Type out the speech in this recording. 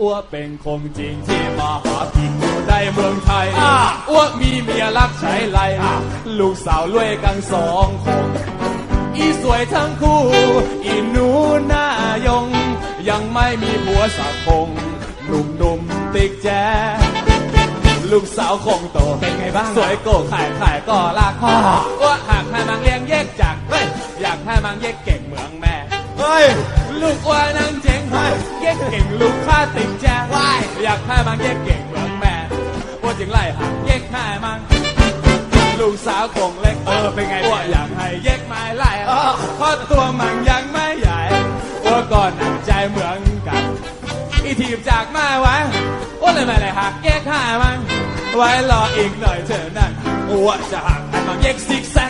อ้วเป็นคงจริงที่มาหากินอยู่ในเมืองไทยอ่าอ้วมีเมียรักใช้ไรลูกสาวรวยกันสองคน อีสวยทั้งคู่ อีหนูหน้ายง ยังไม่มีผัวสักคงหนุ่มๆติกแจลูกสาวคงโตเป็นไงบ้าง สวยโกขายขายก็ลากพ่อว่าหากให้มังเลี้ยงแยกจากเฮ้ยอยากให้มังแยกเก่งเหมืองแม่เฮ้ยลูกว่านังเจ๋งเฮ้ยแยกเก่งลูกข้าติดแจ้งว้าย อยากให้มังแยกเก่งเหมืองแม่ว่าจึงไล่หักแยกให้มังลูกสาวคงเล็กเออเป็นไงว่าอยากให้แยกไม้ไล่เออเพราะตัวมังยังไม่ใหญ่ว่าก่อนหนักใจเหมือนกันอีทีมจากมาไว้ว่าเลยไม่เลยหักแยกให้มังไว้รออีกหน่อยเท่านั้นว่าจะหักให้มังแยกซิกแซก